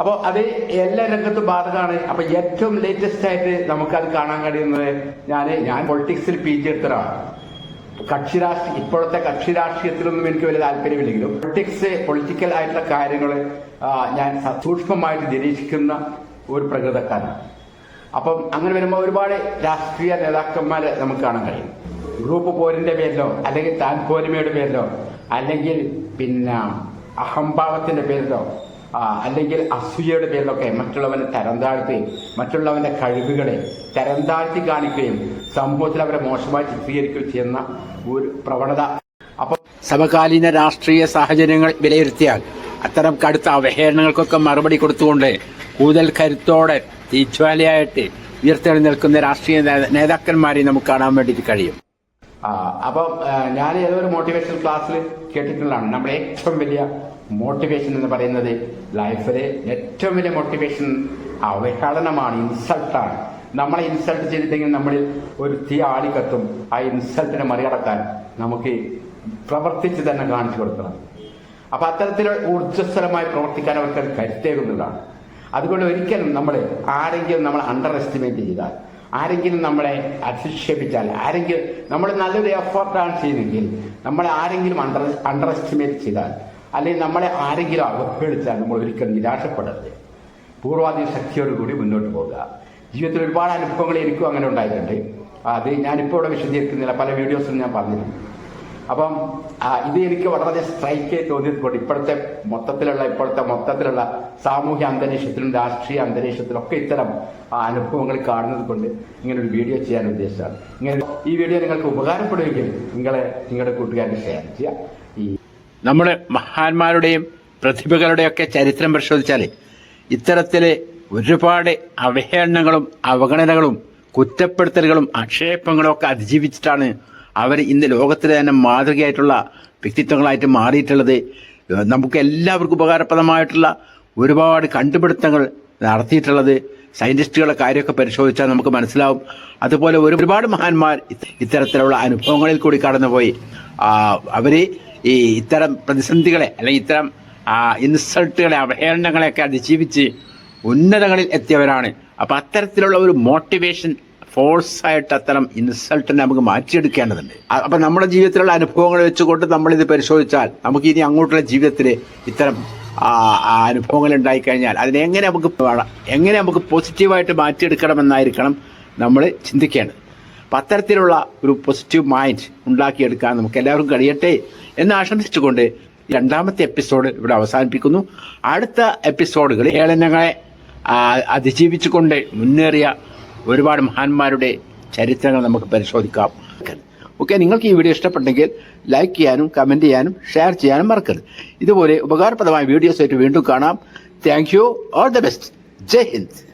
അപ്പോൾ അത് എല്ലാ രംഗത്തും ബാധകമാണ്. അപ്പൊ ഏറ്റവും ലേറ്റസ്റ്റ് ആയിട്ട് നമുക്കത് കാണാൻ കഴിയുന്നത് ഞാൻ ഞാൻ പൊളിറ്റിക്സിൽ പി ജി എടുത്തതാണ്. കക്ഷി രാഷ്ട്രീയ ഇപ്പോഴത്തെ കക്ഷി രാഷ്ട്രീയത്തിലൊന്നും എനിക്ക് വലിയ താല്പര്യമില്ലെങ്കിലും പൊളിറ്റിക്സ് പൊളിറ്റിക്കൽ ആയിട്ടുള്ള കാര്യങ്ങൾ ഞാൻ സൂക്ഷ്മമായിട്ട് നിരീക്ഷിക്കുന്ന ഒരു പ്രകൃതക്കാരനാണ്. അപ്പം അങ്ങനെ വരുമ്പോൾ ഒരുപാട് രാഷ്ട്രീയ നേതാക്കന്മാരെ നമുക്ക് കാണാൻ കഴിയും. ഗ്രൂപ്പ് പോരിന്റെ പേരിലോ അല്ലെങ്കിൽ താൻ പോരിമയുടെ പേരിലോ അല്ലെങ്കിൽ പിന്നെ അഹംഭാവത്തിന്റെ പേരിലോ അല്ലെങ്കിൽ അസൂയയുടെ പേരിലൊക്കെ മറ്റുള്ളവനെ തരം താഴ്ത്തുകയും മറ്റുള്ളവന്റെ കഴിവുകളെ തരം താഴ്ത്തി കാണിക്കുകയും സമൂഹത്തിൽ അവരെ മോശമായി ചിത്രീകരിക്കുകയും ചെയ്യുന്ന ഒരു പ്രവണത. അപ്പം സമകാലീന രാഷ്ട്രീയ സാഹചര്യങ്ങൾ വിലയിരുത്തിയാൽ അത്തരം കടുത്ത അവഹേളനങ്ങൾക്കൊക്കെ മറുപടി കൊടുത്തുകൊണ്ട് കൂടുതൽ കരുത്തോടെ തീജ്വാലയായിട്ട് ഉയർത്തെഴുന്നേൽക്കുന്ന രാഷ്ട്രീയ നേതാക്കന്മാരെ നമുക്ക് കാണാൻ വേണ്ടിയിട്ട് കഴിയും. അപ്പം ഞാൻ ഏതോ ഒരു മോട്ടിവേഷൻ ക്ലാസ്സിൽ കേട്ടിട്ടുള്ളതാണ്. നമ്മുടെ ഏറ്റവും വലിയ മോട്ടിവേഷൻ എന്ന് പറയുന്നത് ലൈഫിലെ ഏറ്റവും വലിയ മോട്ടിവേഷൻ അവഹേളനമാണ് ഇൻസൾട്ടാണ് നമ്മളെ ഇൻസൾട്ട് ചെയ്തിട്ടെങ്കിൽ നമ്മളിൽ ഒരു തീ ആളിക്കത്തും. ആ ഇൻസൾട്ടിനെ മറികടക്കാൻ നമുക്ക് പ്രവർത്തിച്ച് തന്നെ കാണിച്ചു കൊടുക്കണം. അപ്പൊ അത്തരത്തിൽ ഊർജസ്വലമായി പ്രവർത്തിക്കാൻ അവർക്ക് കരുത്തേകുന്നതാണ്. അതുകൊണ്ട് ഒരിക്കലും നമ്മൾ ആരെങ്കിലും നമ്മൾ അണ്ടർ എസ്റ്റിമേറ്റ് ചെയ്താൽ ആരെങ്കിലും നമ്മളെ അധിക്ഷേപിച്ചാൽ ആരെങ്കിലും നമ്മൾ നല്ലൊരു എഫേർട്ടാണ് ചെയ്യുന്നതെങ്കിൽ നമ്മളെ ആരെങ്കിലും അണ്ടർ അണ്ടർ എസ്റ്റിമേറ്റ് ചെയ്താൽ അല്ലെങ്കിൽ നമ്മളെ ആരെങ്കിലും അവഹേളിച്ചാൽ നമ്മൾ ഒരിക്കലും നിരാശപ്പെടരുത്. പൂർവാധി ശക്തിയോടുകൂടി മുന്നോട്ട് പോകുക ജീവിതത്തിൽ ഒരുപാട് അനുഭവങ്ങൾ എനിക്കും അങ്ങനെ ഉണ്ടായിട്ടുണ്ട്. അത് ഞാനിപ്പോൾ ഇവിടെ വിശദീകരിക്കുന്നില്ല. പല വീഡിയോസിലും ഞാൻ പറഞ്ഞിട്ടുണ്ട്. അപ്പം ഇത് എനിക്ക് വളരെ സ്ട്രൈക്ക് തോന്നിയിട്ടുണ്ട്. ഇപ്പോഴത്തെ മൊത്തത്തിലുള്ള ഇപ്പോഴത്തെ മൊത്തത്തിലുള്ള സാമൂഹ്യ അന്തരീക്ഷത്തിലും രാഷ്ട്രീയ അന്തരീക്ഷത്തിലും ഒക്കെ ഇത്തരം അനുഭവങ്ങൾ കാണുന്നത് കൊണ്ട് ഇങ്ങനെ ഒരു വീഡിയോ ചെയ്യാൻ ഉദ്ദേശിച്ചാണ് ഇങ്ങനെ ഈ വീഡിയോ നിങ്ങൾക്ക് ഉപകാരപ്പെടുമെങ്കിൽ നിങ്ങളെ നിങ്ങളുടെ കൂട്ടുകാരെ ഷെയർ ചെയ്യുക. ഈ നമ്മുടെ മഹാന്മാരുടെയും പ്രതിഭകളുടെയൊക്കെ ചരിത്രം പരിശോധിച്ചാൽ ഇത്തരത്തിൽ ഒരുപാട് അവഹേളനങ്ങളും അവഗണനകളും കുറ്റപ്പെടുത്തലുകളും ആക്ഷേപങ്ങളും ഒക്കെ അതിജീവിച്ചിട്ടാണ് അവർ ഇന്ന് ലോകത്തിലെ തന്നെ മാതൃകയായിട്ടുള്ള വ്യക്തിത്വങ്ങളായിട്ട് മാറിയിട്ടുള്ളത് നമുക്ക് എല്ലാവർക്കും ഉപകാരപ്രദമായിട്ടുള്ള ഒരുപാട് കണ്ടുപിടുത്തങ്ങൾ നടത്തിയിട്ടുള്ളത് സയന്റിസ്റ്റുകളുടെ കാര്യമൊക്കെ പരിശോധിച്ചാൽ നമുക്ക് മനസ്സിലാവും. അതുപോലെ ഒരുപാട് മഹാന്മാർ ഇത് ഇത്തരത്തിലുള്ള അനുഭവങ്ങളിൽ കൂടി കടന്നുപോയി. അവർ ഈ ഇത്തരം പ്രതിസന്ധികളെ അല്ലെങ്കിൽ ഇത്തരം ഇൻസൾട്ടുകളെ അവഹേളനങ്ങളെയൊക്കെ അതിജീവിച്ച് ഉന്നതങ്ങളിൽ എത്തിയവരാണ്. അപ്പോൾ അത്തരത്തിലുള്ള ഒരു മോട്ടിവേഷൻ ഫോഴ്സ് ആയിട്ട് അത്തരം ഇൻസൾട്ടിനെ നമുക്ക് മാറ്റിയെടുക്കേണ്ടതുണ്ട്. അപ്പൊ നമ്മുടെ ജീവിതത്തിലുള്ള അനുഭവങ്ങൾ വെച്ചുകൊണ്ട് നമ്മൾ ഇത് പരിശോധിച്ചാൽ നമുക്ക് ഇനി അങ്ങോട്ടുള്ള ജീവിതത്തിൽ ഇത്തരം അനുഭവങ്ങൾ ഉണ്ടായിക്കഴിഞ്ഞാൽ അതിനെ എങ്ങനെ നമുക്ക് എങ്ങനെ നമുക്ക് പോസിറ്റീവായിട്ട് മാറ്റിയെടുക്കണമെന്നായിരിക്കണം നമ്മൾ ചിന്തിക്കേണ്ടത്. അപ്പം അത്തരത്തിലുള്ള ഒരു പോസിറ്റീവ് മൈൻഡ് ഉണ്ടാക്കിയെടുക്കാൻ നമുക്ക് എല്ലാവർക്കും കഴിയട്ടെ എന്ന് ആശംസിച്ചുകൊണ്ട് രണ്ടാമത്തെ എപ്പിസോഡ് ഇവിടെ അവസാനിപ്പിക്കുന്നു. അടുത്ത എപ്പിസോഡുകളിൽ ഏളനങ്ങളെ അതിജീവിച്ചുകൊണ്ട് മുന്നേറിയ ഒരുപാട് മഹാന്മാരുടെ ചരിത്രങ്ങൾ നമുക്ക് പരിശോധിക്കാം. ഓക്കെ നിങ്ങൾക്ക് ഈ വീഡിയോ ഇഷ്ടപ്പെട്ടെങ്കിൽ ലൈക്ക് ചെയ്യാനും കമന്റ് ചെയ്യാനും ഷെയർ ചെയ്യാനും മറക്കരുത്. ഇതുപോലെ ഉപകാരപ്രദമായ വീഡിയോസ് ആയിട്ട് വീണ്ടും കാണാം. Thank you. All the best. Jai Hind.